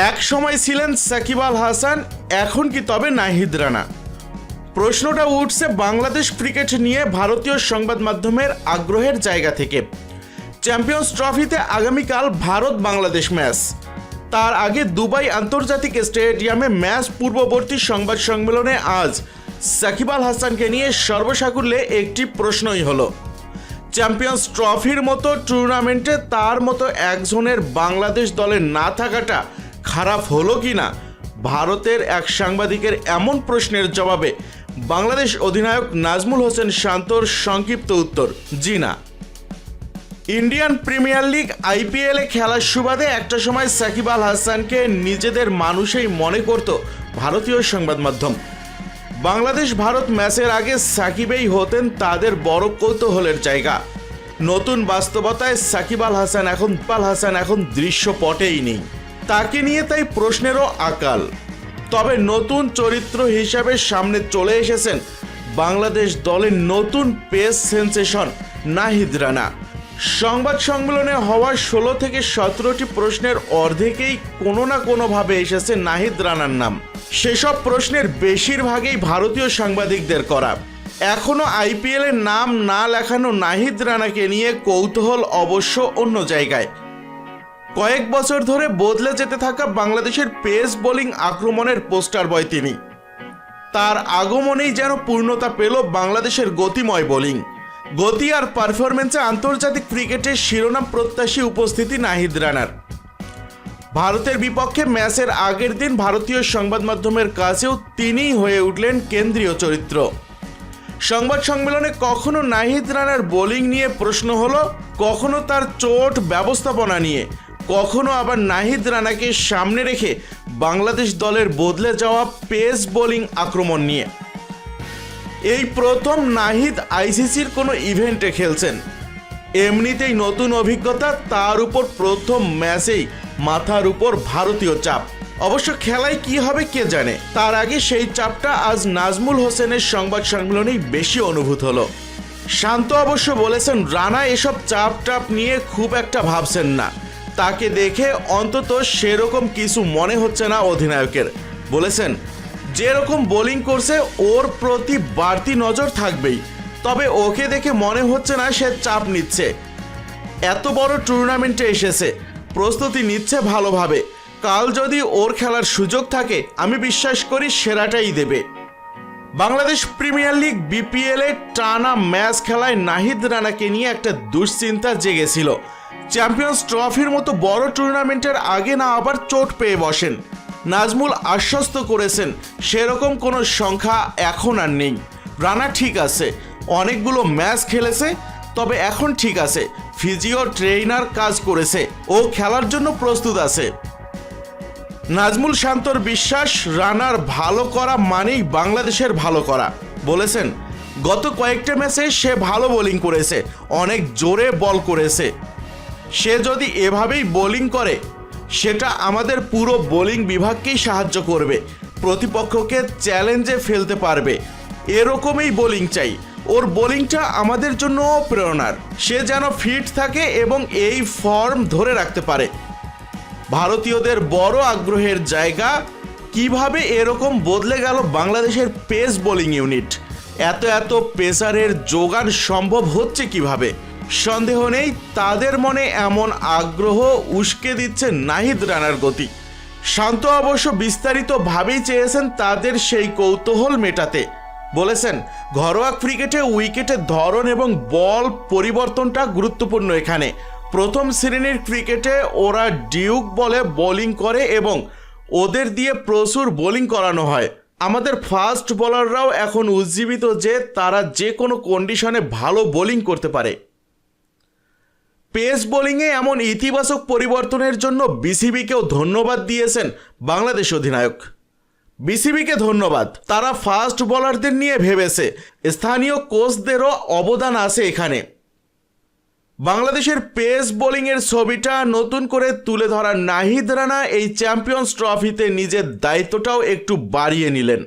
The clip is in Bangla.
এক সময় ছিলেন সাকিব আল হাসান, এখন কি তবে নাহিদ রানা? প্রশ্নটা উঠছে বাংলাদেশ ক্রিকেট নিয়ে ভারতীয় সংবাদ মাধ্যমের আগ্রহের জায়গা থেকে। চ্যাম্পিয়ন্স ট্রফিতে আগামীকাল ভারত বাংলাদেশ ম্যাচ। তার আগে দুবাই আন্তর্জাতিক স্টেডিয়ামে ম্যাচ পূর্ববর্তী সংবাদ সম্মেলনে আজ সাকিব আল হাসানকে নিয়ে সর্বসাকুল্যে একটি প্রশ্নই হলো, চ্যাম্পিয়ন্স ট্রফির মতো টুর্নামেন্টে তার মতো একজনের বাংলাদেশ দলে না থাকাটা খারাপ হলো কি না? ভারতের এক সাংবাদিকের এমন প্রশ্নের জবাবে বাংলাদেশ অধিনায়ক নাজমুল হোসেন শান্তর সংক্ষিপ্ত উত্তর। জি না। ইন্ডিয়ান প্রিমিয়ার লিগ আইপিএলে খেলার সুবাদে একটা সময় সাকিব আল হাসানকে নিজেদের মানুষই মনে করত ভারতীয় সংবাদ মাধ্যম। বাংলাদেশ ভারত ম্যাচের আগে সাকিবেই হতেন তাদের বড় কৌতূহলের জায়গা। নতুন বাস্তবতায় সাকিব আল হাসান এখন পাল হাসান এখন দৃশ্যপটেই নেই। তাকে নিয়ে তাই প্রশ্নেরও আকাল। তবে নতুন চরিত্র হিসাবে সামনে চলে এসেছেন বাংলাদেশ দলের নতুন পেস সেন্সেশন নাহিদ রানা। সংবাদ সম্মেলনে হওয়া ষোলো থেকে সতেরোটি প্রশ্নের অর্ধেকেই কোনো না কোনোভাবে এসেছে নাহিদ রানার নাম। সেসব প্রশ্নের বেশিরভাগই ভারতীয় সাংবাদিকদের করা। এখনও আইপিএলের নাম না লেখানো নাহিদ রানাকে নিয়ে কৌতূহল অবশ্য অন্য জায়গায়। কয়েক বছর ধরে বদলে যেতে থাকা বাংলাদেশের পেস বোলিং আক্রমণের পোস্টার বয় তিনি। তার আগমনেই যেন পূর্ণতা পেল বাংলাদেশের গতিময় বোলিং। গতি আর পারফরমেন্সে আন্তর্জাতিক ক্রিকেটের শিরোনাম প্রত্যাশী উপস্থিতি নাহিদ রানার। ভারতের বিপক্ষে ম্যাচের আগের দিন ভারতীয় সংবাদ মাধ্যমের কাছেও তিনিই হয়ে উঠলেন কেন্দ্রীয় চরিত্র। সংবাদ সম্মেলনে কখনো নাহিদ রানার বোলিং নিয়ে প্রশ্ন হলো, কখনো তার চোট ব্যবস্থাপনা নিয়ে। কখনো আবার নাহিদ রানাকে সামনে রেখে বাংলাদেশ দলের বদলে যাওয়া পেস বোলিং আক্রমণ নিয়ে। এই প্রথম নাহিদ আইসিসির কোনো ইভেন্টে খেলছেন। এমনিতেই নতুন অভিজ্ঞতা, তার উপর প্রথম ম্যাচেই মাথার উপর ভারতীয় চাপ। অবশ্য খেলায় কি হবে কে জানে? তার আগে সেই চাপটা আজ নাজমুল হোসেনের সংবাদ সম্মেলনেই বেশি অনুভূত হলো। শান্ত অবশ্য বলেছেন, রানা এসব চাপ টাপ নিয়ে খুব একটা ভাবছেন না। তাকে দেখে অন্তত সেরকম কিছু মনে হচ্ছে না অধিনায়কের। বলেছেন, যেরকম বোলিং করছে, ওর প্রতি বাড়তি নজর থাকবেই। তবে ওকে দেখে মনে হচ্ছে না সে চাপ নিচ্ছে। এত বড় টুর্নামেন্টে এসেছে, প্রস্তুতি নিচ্ছে ভালোভাবে। কাল যদি ওর খেলার সুযোগ থাকে, আমি বিশ্বাস করি সেরাটাই দেবে। বাংলাদেশ প্রিমিয়ার লিগ বিপিএল টানা ম্যাচ খেলায় নাহিদ রানাকে নিয়ে একটা দুশ্চিন্তা জেগেছিল। চ্যাম্পিয়ন্স ট্রফির মতো বড় টুর্নামেন্টের আগে না আবার চোট পেয়ে বসেন। নাজমুল আশ্বস্ত করেছেন, সেরকম কোনো সংখ্যা এখন আর নেই। রানা ঠিক আছে, অনেকগুলো ম্যাচ খেলেছে, তবে এখন ঠিক আছে, ফিজিও ট্রেইনার কাজ করেছে, ও খেলার জন্য প্রস্তুত আছে। নাজমুল শান্তর বিশ্বাস, রানার ভালো করা মানেই বাংলাদেশের ভালো করা। বলেছেন, গত কয়েকটা ম্যাচে সে ভালো বোলিং করেছে, অনেক জোরে বল করেছে। সে যদি এভাবেই বোলিং করে, সেটা আমাদের পুরো বোলিং বিভাগকেই সাহায্য করবে, প্রতিপক্ষকে চ্যালেঞ্জে ফেলতে পারবে। এরকমই বোলিং চাই। ওর বোলিংটা আমাদের জন্য প্রেরণার। সে যেন ফিট থাকে এবং এই ফর্ম ধরে রাখতে পারে। ভারতীয়দের বড় আগ্রহের জায়গা, কীভাবে এরকম বদলে গেল বাংলাদেশের পেস বোলিং ইউনিট। এত এত পেসারের যোগান সম্ভব হচ্ছে কীভাবে? সন্দেহ নেই, তাদের মনে এমন আগ্রহ উস্কে দিচ্ছে নাহিদ রানার গতি। শান্ত অবশ্য বিস্তারিতভাবেই চেয়েছেন তাদের সেই কৌতূহল মেটাতে। বলেছেন, ঘরোয়া ক্রিকেটে উইকেটের ধরন এবং বল পরিবর্তনটা গুরুত্বপূর্ণ এখানে। প্রথম শ্রেণির ক্রিকেটে ওরা ডিউক বলে বোলিং করে এবং ওদের দিয়ে প্রচুর বোলিং করানো হয়। আমাদের ফাস্ট বোলাররাও এখন উজ্জীবিত যে তারা যে কোনো কন্ডিশনে ভালো বোলিং করতে পারে। পেস বোলিংয়ে এমন ইতিবাচক পরিবর্তনের জন্য বিসিবিকেও ধন্যবাদ দিয়েছেন বাংলাদেশ অধিনায়ক। বিসিবিকে ধন্যবাদ। তারা ফাস্ট বোলারদের নিয়ে ভেবেছে। স্থানীয় কোচদেরও অবদান আছে এখানে। বাংলাদেশের পেস বোলিংয়ের ছবিটা নতুন করে তুলে ধরা নাহিদ রানা এই চ্যাম্পিয়ন্স ট্রফিতে নিজের দায়িত্বটাও একটু বাড়িয়ে নিলেন।